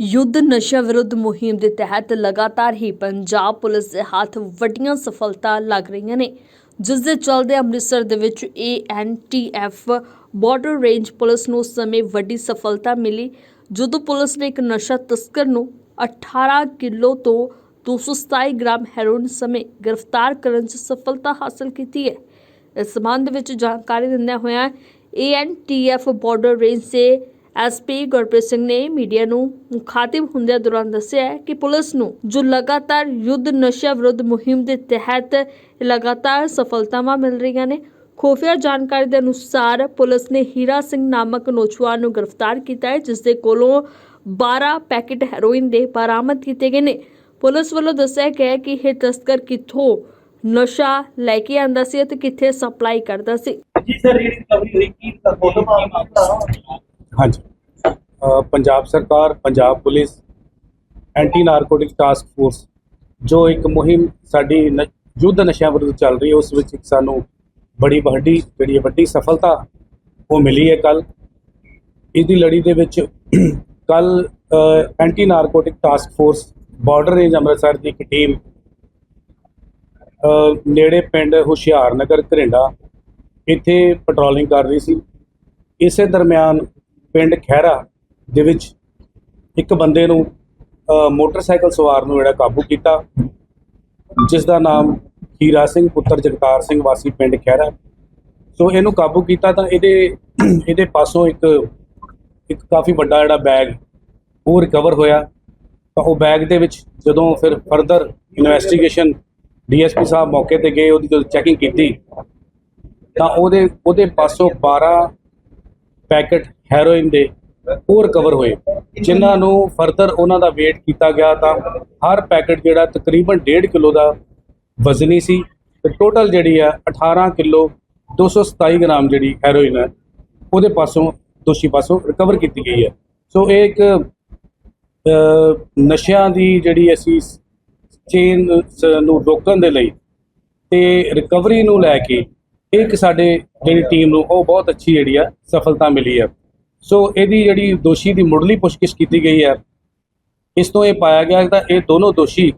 ਯੁੱਧ ਨਸ਼ਾ ਵਿਰੁੱਧ ਮੁਹਿੰਮ ਦੇ ਤਹਿਤ ਲਗਾਤਾਰ ਹੀ ਪੰਜਾਬ ਪੁਲਿਸ ਦੇ ਹੱਥ ਵੱਡੀਆਂ ਸਫਲਤਾ ਲੱਗ ਰਹੀਆਂ ਨੇ, ਜਿਸ ਦੇ ਚੱਲਦੇ ਅੰਮ੍ਰਿਤਸਰ ਦੇ ਵਿੱਚ ਏਐਨਟੀਐਫ ਬਾਰਡਰ ਰੇਂਜ ਪੁਲਿਸ ਨੂੰ ਉਸ ਸਮੇਂ ਵੱਡੀ ਸਫਲਤਾ ਮਿਲੀ, ਜਦੋਂ ਪੁਲਿਸ ਨੇ ਇੱਕ ਨਸ਼ਾ ਤਸਕਰ ਨੂੰ 18 ਕਿਲੋ ਤੋਂ 227 ਗ੍ਰਾਮ ਹੈਰੋਇਨ ਸਮੇਂ ਗ੍ਰਿਫਤਾਰ ਕਰਨ 'ਚ ਸਫਲਤਾ ਹਾਸਲ ਕੀਤੀ ਹੈ। ਇਸ ਸੰਬੰਧ ਵਿੱਚ ਜਾਣਕਾਰੀ ਦਿੰਦਿਆਂ ਹੋਇਆਂ ਏਐਨਟੀਐਫ ਬਾਰਡਰ ਰੇਂਜ ਦੇ ਐਸਪੀ ਗੁਰਪ੍ਰੀਤ ਸਿੰਘ ਨੇ ਮੀਡੀਆ ਨੂੰ ਮੁਖਾਤਿਬ ਹੁੰਦਿਆਂ ਦੌਰਾਨ ਦੱਸਿਆ ਕਿ ਪੁਲਿਸ ਨੂੰ ਜੋ ਲਗਾਤਾਰ ਯੁੱਧ ਨਸ਼ਾ ਵਿਰੁੱਧ ਮੁਹਿੰਮ ਦੇ ਤਹਿਤ ਲਗਾਤਾਰ ਸਫਲਤਾਵਾਂ ਮਿਲ ਰਹੀਆਂ ਨੇ, ਖੁਫੀਆ ਜਾਣਕਾਰੀ ਦੇ ਅਨੁਸਾਰ ਪੁਲਿਸ ਨੇ ਹੀਰਾ ਸਿੰਘ ਨਾਮਕ ਨੌਜਵਾਨ ਨੂੰ ਗ੍ਰਿਫਤਾਰ ਕੀਤਾ ਹੈ ਜਿਸ ਦੇ ਕੋਲੋਂ 12 ਪੈਕੇਟ ਹੈਰੋਇਨ ਦੇ ਬਰਾਮਦ ਕੀਤੇ ਗਏ ਨੇ। ਪੁਲਿਸ ਵੱਲੋਂ ਦੱਸਿਆ ਗਿਆ ਹੈ ਕਿ ਇਹ ਤਸਕਰ ਕਿੱਥੋਂ ਨਸ਼ਾ ਲੈ ਕੇ ਆਂਦਾ ਸੀ ਅਤੇ ਕਿੱਥੇ ਸਪਲਾਈ ਕਰਦਾ ਸੀ। ਜੀ ਸਰ ਇਹ ਰਿਕਵਰੀ ਹੋਈ ਕੀ ਫੋਟੋ ਮਾਮਲਾ ਹਾਂਜੀ। ਪੰਜਾਬ ਸਰਕਾਰ, Punjab police, anti narcotic task force, ਜੋ ਇੱਕ ਮੁਹਿੰਮ ਸਾਡੀ ਨ- ਯੁੱਧ ਨਸ਼ਿਆਂ ਵਿਰੁੱਧ ਚੱਲ ਰਹੀ ਹੈ, ਉਸ ਵਿੱਚ ਇੱਕ ਸਾਨੂੰ ਬੜੀ ਵੱਡੀ, ਜਿਹੜੀ ਹੈ, ਵੱਡੀ ਸਫਲਤਾ ਉਹ ਮਿਲੀ ਹੈ ਕੱਲ ਦੀ ਲੜੀ ਦੇ ਵਿੱਚ ਕੱਲ anti narcotic task force border range Amritsar ਦੀ ਇੱਕ ਟੀਮ ਨੇੜੇ ਪਿੰਡ ਹੁਸ਼ਿਆਰਨਗਰ ਘਰਿੰਡਾ ਇੱਥੇ ਪੈਟਰੋਲਿੰਗ ਕਰ ਰਹੀ ਸੀ। ਇਸੇ ਦਰਮਿਆਨ ਪਿੰਡ ਖਹਿਰਾ ਦੇ ਵਿੱਚ ਇੱਕ ਬੰਦੇ ਨੂੰ ਮੋਟਰਸਾਈਕਲ ਸਵਾਰ ਨੂੰ ਜਿਹੜਾ ਕਾਬੂ ਕੀਤਾ, ਜਿਸ ਦਾ ਨਾਮ ਹੀਰਾ ਸਿੰਘ, ਪੁੱਤਰ ਜਗਤਾਰ ਸਿੰਘ, ਵਾਸੀ ਪਿੰਡ ਖਹਿਰਾ। ਸੋ ਇਹਨੂੰ ਕਾਬੂ ਕੀਤਾ ਤਾਂ ਇਹਦੇ ਇਹਦੇ ਪਾਸੋਂ ਇੱਕ ਇੱਕ ਕਾਫੀ ਵੱਡਾ ਜਿਹੜਾ ਬੈਗ ਉਹ ਰਿਕਵਰ ਹੋਇਆ। ਤਾਂ ਉਹ ਬੈਗ ਦੇ ਵਿੱਚ ਜਦੋਂ ਫਿਰ ਫਰਦਰ ਇਨਵੈਸਟੀਗੇਸ਼ਨ ਡੀਐਸਪੀ ਸਾਹਿਬ ਮੌਕੇ ਤੇ ਗਏ, ਉਹਦੀ ਜਦੋਂ ਚੈਕਿੰਗ ਕੀਤੀ, ਤਾਂ ਉਹਦੇ ਉਹਦੇ ਪਾਸੋਂ 12 ਪੈਕਟ ਹੈਰੋਇਨ ਦੇ ਉਹ ਰਿਕਵਰ ਹੋਏ। ਜਿਨ੍ਹਾਂ ਨੂੰ ਫਰਦਰ ਉਹਨਾਂ ਦਾ weight ਕੀਤਾ ਗਿਆ ਤਾਂ ਹਰ ਪੈਕੇਟ ਜਿਹੜਾ ਤਕਰੀਬਨ 1.5 ਕਿਲੋ ਦਾ ਵਜ਼ਨੀ ਸੀ ਤੇ ਟੋਟਲ ਜਿਹੜੀ ਆ 18 ਕਿਲੋ 227 ਗ੍ਰਾਮ ਜਿਹੜੀ ਹੈਰੋਇਨ ਹੈ ਉਹਦੇ ਪਾਸੋਂ, ਦੋਸ਼ੀ ਪਾਸੋਂ ਰਿਕਵਰ ਕੀਤੀ ਗਈ ਹੈ। ਸੋ ਇਹ ਇੱਕ ਨਸ਼ਿਆਂ ਦੀ ਜਿਹੜੀ ਅਸੀਂ ਚੇਨ ਨੂੰ ਰੋਕਣ ਦੇ ਲਈ ਤੇ ਰਿਕਵਰੀ ਨੂੰ ਲੈ ਕੇ ਇੱਕ ਸਾਡੇ ਜਿਹੜੀ ਟੀਮ ਨੂੰ ਉਹ ਬਹੁਤ ਅੱਛੀ ਜਿਹੜੀ ਆ ਸਫਲਤਾ ਮਿਲੀ ਹੈ ਸੋ ਇਹਦੀ ਜਿਹੜੀ ਦੋਸ਼ੀ ਦੀ ਮੁੱਢਲੀ ਪੁੱਛਗਿੱਛ ਕੀਤੀ ਗਈ ਹੈ, ਇਸ ਤੋਂ ਇਹ ਪਾਇਆ ਗਿਆ ਕਿ ਤਾਂ ਇਹ ਦੋਨੋਂ ਦੋਸ਼ੀ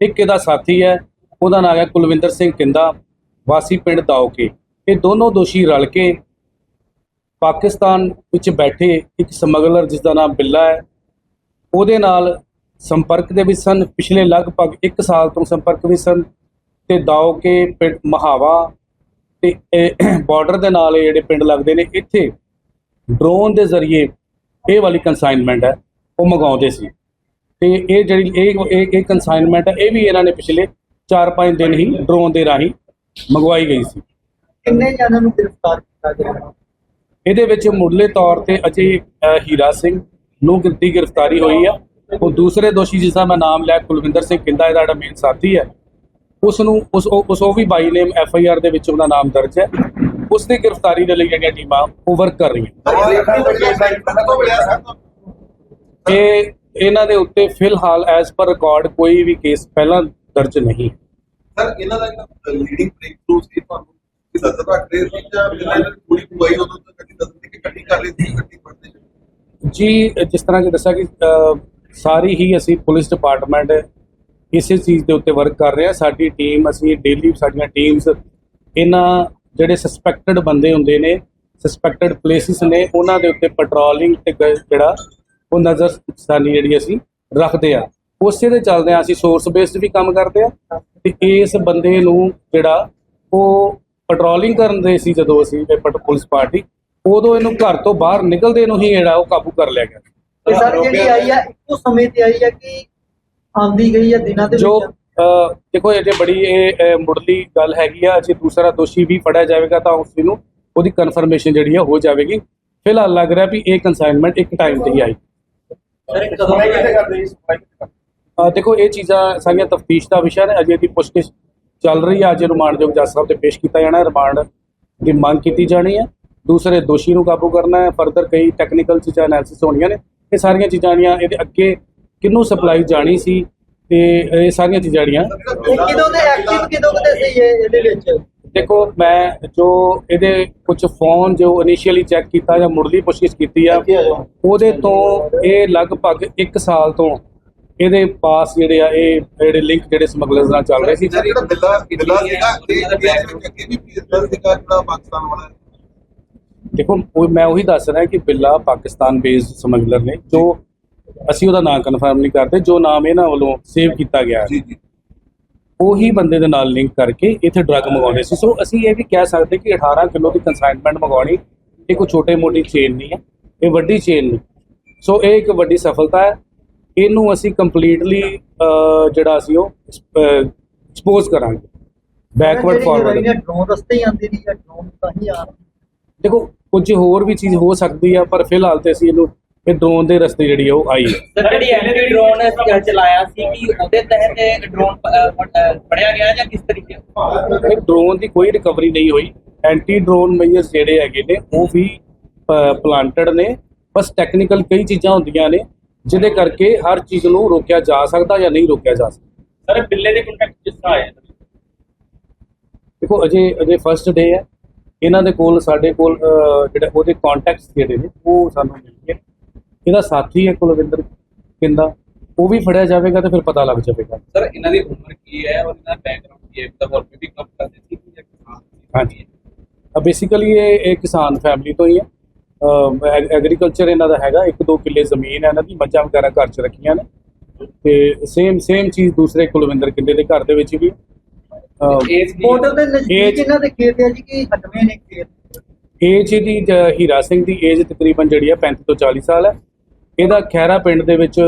ਇੱਕ ਇਹਦਾ ਸਾਥੀ ਹੈ, ਉਹਦਾ ਨਾਮ ਹੈ ਕੁਲਵਿੰਦਰ ਸਿੰਘ ਕਿੰਦਾ, ਵਾਸੀ ਪਿੰਡ ਦਾਉਕੇ ਇਹ ਦੋਨੋਂ ਦੋਸ਼ੀ ਰਲ ਕੇ ਪਾਕਿਸਤਾਨ ਵਿੱਚ ਬੈਠੇ ਇੱਕ ਸਮਗਲਰ ਜਿਸ ਦਾ ਨਾਮ ਬਿੱਲਾ ਹੈ, ਉਹਦੇ ਨਾਲ ਸੰਪਰਕ ਦੇ ਵਿੱਚ ਸਨ, ਪਿਛਲੇ ਲਗਭਗ 1 ਸਾਲ ਤੋਂ ਸੰਪਰਕ ਵਿੱਚ ਸਨ, ਤੇ ਦਾਓਕੇ ਪਿੰਡ ਮਹਾਵਾ ਤੇ ਬਾਰਡਰ ਦੇ ਨਾਲ ਜਿਹੜੇ ਪਿੰਡ ਲੱਗਦੇ ਨੇ, ਇੱਥੇ ਡਰੋਨ ਦੇ ਜ਼ਰੀਏ ਇਹ ਵਾਲੀ ਕਨਸਾਈਨਮੈਂਟ ਹੈ ਉਹ ਮੰਗਾਉਂਦੇ ਸੀ। ਤੇ ਇਹ ਜਿਹੜੀ ਇਹ ਇਹ ਇਹ ਕਨਸਾਈਨਮੈਂਟ ਹੈ ਇਹ ਵੀ ਇਹਨਾਂ ਨੇ ਪਿਛਲੇ 4-5 ਦਿਨ ਹੀ ਡਰੋਨ ਦੇ ਰਾਹੀਂ ਮੰਗਵਾਈ ਗਈ ਸੀ। ਕਿੰਨੇ ਜਣਾਂ ਨੂੰ ਗ੍ਰਿਫਤਾਰ ਕੀਤਾ ਗਿਆ? ਇਹਦੇ ਵਿੱਚ ਮੁੱਢਲੇ ਤੌਰ ਤੇ ਅਜੇ ਹੀਰਾ ਸਿੰਘ ਨੂੰ ਦੀ ਗ੍ਰਿਫਤਾਰੀ ਹੋਈ ਆ। ਉਹ ਦੂਸਰੇ ਦੋਸ਼ੀ ਜਿਸ ਦਾ ਮੈਂ ਨਾਮ ਲਿਆ ਕੁਲਵਿੰਦਰ ਸਿੰਘ ਕਿੰਦਾ ਇਹਦਾ ਜਿਹੜਾ ਮੇਨ ਸਾਥੀ ਹੈ ਉਸ ਨੂੰ ਉਸ ਉਸ ਉਹ ਵੀ ਬਾਈ ਨੇਮ ਐਫ ਆਈ ਆਰ ਦੇ ਵਿੱਚ ਉਹਦਾ ਨਾਮ ਦਰਜ ਹੈ। ਉਸ ਦੀ ਗ੍ਰਿਫਤਾਰੀ ਦੇ ਲਈ ਜਿਹੜੀਆਂ ਟੀਮਾਂ ਉਹ ਵਰਕ ਕਰ ਰਹੀਆਂ। ਇਹ ਇਹਨਾਂ ਦੇ ਉੱਤੇ ਫਿਲਹਾਲ ਐਸ ਪਰ ਰਿਕਾਰਡ ਕੋਈ ਵੀ ਕੇਸ ਪਹਿਲਾਂ ਦਰਜ ਨਹੀਂ ਸਰ ਇਹਨਾਂ ਦਾ ਇੱਕ ਲੀਡਿੰਗ ਬ੍ਰੇਕ ਥਰੂ ਸੀ ਤੁਹਾਨੂੰ? ਕਿ ਦਸ ਦਾ ਟ੍ਰੇਸ ਵਿੱਚ ਇਹਨਾਂ ਨੇ ਪੂਰੀ ਪੁਆਈ ਉਦੋਂ ਤੱਕ ਗੱਡੀ ਦੱਸ ਦਿੱਤੀ ਕਿ ਗੱਡੀ ਕਰ ਲਈ ਸੀ ਗੱਡੀ ਫੜਦੇ ਜੀ ਜਿਸ ਤਰ੍ਹਾਂ ਕਿ ਦੱਸਿਆ ਕਿ ਸਾਰੀ ਹੀ ਅਸੀਂ ਪੁਲਿਸ ਡਿਪਾਰਟਮੈਂਟ ਇਸੇ ਚੀਜ਼ ਦੇ ਉੱਤੇ ਵਰਕ ਕਰ ਰਹੇ ਹਾਂ। ਸਾਡੀ ਟੀਮ ਅਸੀਂ ਡੇਲੀ ਸਾਡੀਆਂ ਟੀਮਸ ਇਹਨਾਂ ਜਿਹੜੇ ਸਸਪੈਕਟਡ ਬੰਦੇ ਹੁੰਦੇ ਨੇ ਸਸਪੈਕਟਡ ਪਲੇਸਿਸ ਨੇ ਉਹਨਾਂ ਦੇ ਉੱਤੇ ਪੈਟਰੋਲਿੰਗ ਤੇ ਜਿਹੜਾ ਉਹ ਨਜ਼ਰ ਸਾਨੀ ਜਿਹੜੀ ਅਸੀਂ ਰੱਖਦੇ ਆ। ਉਸੇ ਦੇ ਚੱਲਦੇ ਆ ਅਸੀਂ ਸੋਰਸ ਬੇਸਡ ਵੀ ਕੰਮ ਕਰਦੇ ਆ ਤੇ ਇਸ ਬੰਦੇ ਨੂੰ ਜਿਹੜਾ ਉਹ ਪੈਟਰੋਲਿੰਗ ਕਰਨ ਦੇ ਸੀ ਜਦੋਂ ਅਸੀਂ ਪੁਲਿਸ ਪਾਰਟੀ ਉਦੋਂ ਇਹਨੂੰ ਘਰ ਤੋਂ ਬਾਹਰ ਨਿਕਲਦੇ ਨੂੰ ਹੀ ਜਿਹੜਾ ਉਹ ਕਾਬੂ ਕਰ ਲਿਆ ਗਿਆ। ਤੇ ਸਰ ਜਿਹੜੀ ਆਈ ਆ ਇੱਕੋ ਸਮੇਂ ਤੇ ਆਈ ਆ ਕਿ ਆਂਦੀ ਗਈ ਆ ਦਿਨਾਂ ਦੇ ਵਿੱਚ? ਦੇਖੋ ਇਹ ਜੇ ਬੜੀ ਇਹ ਮੁੱਢਲੀ ਗੱਲ ਹੈਗੀ ਆ ਜੇ ਦੂਸਰਾ ਦੋਸ਼ੀ ਵੀ ਫੜਿਆ ਜਾਵੇਗਾ ਤਾਂ ਉਸ ਨੂੰ ਉਹਦੀ ਕਨਫਰਮੇਸ਼ਨ ਜਿਹੜੀ ਆ ਹੋ ਜਾਵੇਗੀ। ਫਿਲਹਾਲ ਲੱਗ ਰਿਹਾ ਵੀ ਇਹ ਕਨਸਾਈਨਮੈਂਟ ਇੱਕ ਟਾਈਮ ਤੇ ਹੀ ਆਈ। ਦੇਖੋ ਇਹ ਚੀਜ਼ਾਂ ਸਾਰੀਆਂ ਤਫਤੀਸ਼ ਦਾ ਵਿਸ਼ਾ ਨੇ। ਅਜੇ ਦੀ ਪੁੱਛਗਿੱਛ ਚੱਲ ਰਹੀ ਹੈ ਅੱਜ ਰਿਮਾਂਡਯੋਗ ਜੱਜ ਸਾਹਿਬ ਤੇ ਪੇਸ਼ ਕੀਤਾ ਜਾਣਾ ਹੈ। ਰਿਮਾਂਡ ਦੀ ਮੰਗ ਕੀਤੀ ਜਾਣੀ ਹੈ। ਦੂਸਰੇ ਦੋਸ਼ੀ ਨੂੰ ਕਾਬੂ ਕਰਨਾ ਹੈ। ਫਰਦਰ ਕਈ ਟੈਕਨੀਕਲ ਚੀਜ਼ਾਂ ਐਨਾਲਿਸਿਸ ਹੋਣੀਆਂ ਨੇ। ਇਹ ਸਾਰੀਆਂ ਚੀਜ਼ਾਂ ਜਿਹੜੀਆਂ ਇਹਦੇ ਅੱਗੇ ਕਿਹਨੂੰ ਸਪਲਾਈ ਜਾਣੀ ਸੀ? ਤੇ ਇਹ ਸਾਰੀਆਂ ਚੀਜ਼ਾਂ ਜਿਹੜੀਆਂ ਕਿਦੋਂ ਦੇ ਐਕਟਿਵ ਕਿਦੋਂ ਦੇ ਸੀ ਇਹ ਇਹਦੇ ਵਿੱਚ? ਦੇਖੋ ਮੈਂ ਜੋ ਇਹਦੇ ਕੁਝ ਫੋਨ ਜੋ ਇਨੀਸ਼ੀਅਲੀ ਚੈੱਕ ਕੀਤਾ ਜਾਂ ਮੁੱਢਲੀ ਪੁੱਛਗਿੱਛ ਕੀਤੀ ਆ ਉਹਦੇ ਤੋਂ ਇਹ ਲਗਭਗ 1 ਸਾਲ ਤੋਂ ਇਹਦੇ ਪਾਸ ਜਿਹੜੇ ਆ ਇਹ ਜਿਹੜੇ ਲਿੰਕ ਜਿਹੜੇ ਸਮਗਲਰਸ ਨਾਲ ਚੱਲ ਰਹੇ ਸੀ। ਸਰ ਜਿਹੜਾ ਬਿੱਲਾ ਬਿੱਲਾ ਸੀਗਾ ਇਹ ਇਹ ਵਿੱਚ ਅੱਗੇ ਵੀ ਪੀਸਦਾ ਸੀਗਾ ਜਿਹੜਾ ਪਾਕਿਸਤਾਨ ਵਾਲਾ। ਹੈ। ਦੇਖੋ ਮੈਂ ਉਹੀ ਦੱਸ ਰਿਹਾ ਕਿ ਬਿੱਲਾ ਪਾਕਿਸਤਾਨ ਬੇਸਡ ਸਮਗਲਰ ਨੇ ਜੋ ਅਸੀਂ ਉਹਦਾ ਨਾਮ ਕਨਫਰਮ ਨਹੀਂ ਕਰਦੇ ਜੋ ਨਾਮ ਇਹਨਾਂ ਵੱਲੋਂ ਸੇਵ ਕੀਤਾ ਗਿਆ ਹੈ। ਜੀ ਜੀ। ਉਹੀ ਬੰਦੇ ਦੇ ਨਾਲ ਲਿੰਕ ਕਰਕੇ ਇੱਥੇ ਡਰੱਗ ਮੰਗਾਉਂਦੇ ਸੀ। ਸੋ ਅਸੀਂ ਇਹ ਵੀ ਕਹਿ ਸਕਦੇ ਕਿ 18 ਕਿਲੋ ਦੀ ਕੰਸਾਈਨਮੈਂਟ ਮੰਗਾਉਣੀ ਇਹ ਕੋਈ ਛੋਟੇ ਮੋਟੀ ਚੇਨ ਨਹੀਂ ਹੈ ਇਹ ਵੱਡੀ ਚੇਨ ਨੇ ਸੋ ਇਹ ਇੱਕ ਵੱਡੀ ਸਫਲਤਾ ਹੈ। ਇਹਨੂੰ ਅਸੀਂ ਕੰਪਲੀਟਲੀ ਜਿਹੜਾ ਅਸੀਂ ਉਹ ਐਕਸਪੋਜ਼ ਕਰਾਂਗੇ। ਬੈਕਵਰਡ ਫਾਰਵਰਡ ਡਰੋਨ ਰਸਤੇ ਹੀ ਆਉਂਦੀ ਰਹੀ ਹੈ ਡਰੋਨ ਤਾਂ ਹੀ ਆ ਦੇਖੋ ਕੁਝ ਹੋਰ ਵੀ ਚੀਜ਼ ਹੋ ਸਕਦੀ ਆ ਪਰ ਫਿਲਹਾਲ ਤੇ ਅਸੀਂ ਇਹਨੂੰ ਇਹ ਡਰੋਨ ਦੇ ਰਸਤੇ ਜਿਹੜੀ ਆ ਉਹ ਆਈ ਹੈ ਸਰ ਜਿਹੜੀ ਐਲਡੀ ਡਰੋਨ ਚਲਾਇਆ ਸੀ ਕਿ ਉਹਦੇ ਤਹਿਤ ਡਰੋਨ ਫੜਿਆ ਗਿਆ ਜਾਂ ਕਿਸ ਤਰੀਕੇ ਡਰੋਨ ਦੀ ਕੋਈ ਰਿਕਵਰੀ ਨਹੀਂ ਹੋਈ। ਐਂਟੀ ਡਰੋਨ ਮੇਜਰਸ ਜਿਹੜੇ ਹੈਗੇ ਨੇ ਉਹ ਵੀ ਪਲਾਂਟਡ ਨੇ। ਬਸ ਟੈਕਨੀਕਲ ਕਈ ਚੀਜ਼ਾਂ ਹੁੰਦੀਆਂ ਨੇ ਜਿਹਦੇ ਕਰਕੇ ਹਰ ਚੀਜ਼ ਨੂੰ ਰੋਕਿਆ ਜਾ ਸਕਦਾ ਜਾਂ ਨਹੀਂ ਰੋਕਿਆ ਜਾ ਸਕਦਾ। ਸਰ ਬਿੱਲੇ ਦੇ ਕੰਟੈਕਟ ਕਿਸ ਤਰ੍ਹਾਂ ਆਏ ਦੇਖੋ ਅਜੇ ਅਜੇ ਫਰਸਟ ਡੇ ਹੈ। ਇਹਨਾਂ ਦੇ ਕੋਲ ਸਾਡੇ ਕੋਲ ਜਿਹੜਾ ਉਹਦੇ ਕੰਟੈਕਟਸ ਜਿਹੜੇ ਨੇ ਉਹ ਸਾਨੂੰ ਮਿਲ ਗਏ। ਇਹਦਾ ਸਾਥੀ ਹੈ ਕੁਲਵਿੰਦਰ ਕਿੰਦਾ ਉਹ ਵੀ ਫੜਿਆ ਜਾਵੇਗਾ ਤੇ ਫਿਰ ਪਤਾ ਲੱਗ ਜਾਵੇਗਾ। ਸਰ ਇਹਨਾਂ ਦੀ ਉਮਰ ਕੀ ਹੈ ਔਰ ਇਹਨਾਂ ਦਾ ਬੈਕਗ੍ਰਾਉਂਡ ਕੀ ਹੈ? ਮਤਲਬ ਹੋਰ ਵੀ ਕੰਮ ਕਰਦੇ ਸੀ ਜਾਂ ਕਿਸਾਨ? ਹਾਂਜੀ। ਬੇਸਿਕਲੀ ਇਹ ਇਹ ਕਿਸਾਨ ਫੈਮਿਲੀ ਤੋਂ ਹੀ ਹੈ। ਐਗਰੀਕਲਚਰ ਇਹਨਾਂ ਦਾ ਹੈਗਾ। ਇੱਕ ਦੋ ਕਿੱਲੇ ਜ਼ਮੀਨ ਹੈ ਇਹਨਾਂ ਦੀ ਮੱਝਾਂ ਵਗੈਰਾ ਘਰ 'ਚ ਰੱਖੀਆਂ ਨੇ। ਤੇ ਸੇਮ ਸੇਮ ਚੀਜ਼ ਦੂਸਰੇ ਕੁਲਵਿੰਦਰ ਕਿੰਦੇ ਦੇ ਘਰ ਦੇ ਵਿੱਚ ਵੀ। ਅਹ, ਏਜ ਕੀ ਬਾਰਡਰ ਦੇ ਨਜ਼ਦੀਕ ਇਹ- ਇਹਨਾਂ ਦੇ ਖੇਤ ਹੈ ਜੀ ਕਿ ਹਟਵੇਂ ਨੇ ਖੇਤ? ਏਜ ਇਹਦੀ ਜ- ਹੀਰਾ ਸਿੰਘ ਦੀ ਏਜ ਤਕਰੀਬਨ ਜਿਹੜੀ ਹੈ 35 ਤੋਂ 40 ਸਾਲ ਹੈ। ਇਹਦਾ ਖੈਰਾ ਪਿੰਡ ਦੇ ਵਿੱਚ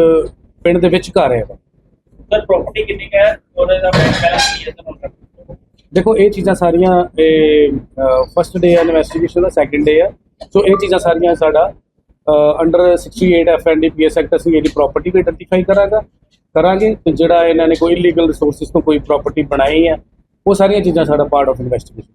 ਪਿੰਡ ਦੇ ਵਿੱਚ ਘਰ ਹੈ ਸਰ ਪ੍ਰਾਪਰਟੀ ਕਿੰਨੀ ਹੈ? ਔਰ ਇਹਦਾ ਬੈਲੈਂਸ ਕੀ ਹੈ ਸਰ ਦੇਖੋ ਇਹ ਚੀਜ਼ਾਂ ਸਾਰੀਆਂ ਫਸਟ ਡੇ ਹੈ ਇਨਵੈਸਟੀਗੇਸ਼ਨ ਦਾ ਸੈਕੰਡ ਡੇ ਹੈ। ਸੋ ਇਹ ਚੀਜ਼ਾਂ ਸਾਰੀਆਂ ਸਾਡਾ ਅੰਡਰ 68 ਐਫਐਨਡੀਪੀਐਸ ਐਕਟ ਅਸੀਂ ਇਹਦੀ ਪ੍ਰਾਪਰਟੀ ਵੀ ਆਇਡੈਂਟੀਫਾਈ ਕਰਾਂਗਾ ਕਰਾਂਗੇ ਤੇ ਜਿਹੜਾ ਇਹਨਾਂ ਨੇ ਕੋਈ ਇਲੀਗਲ ਰਿਸੋਰਸਸ ਤੋਂ ਕੋਈ ਪ੍ਰਾਪਰਟੀ ਬਣਾਈ ਹੈ ਉਹ ਸਾਰੀਆਂ ਚੀਜ਼ਾਂ ਸਾਡਾ ਪਾਰਟ ਆਫ ਇਨਵੈਸਟੀਗੇਸ਼ਨ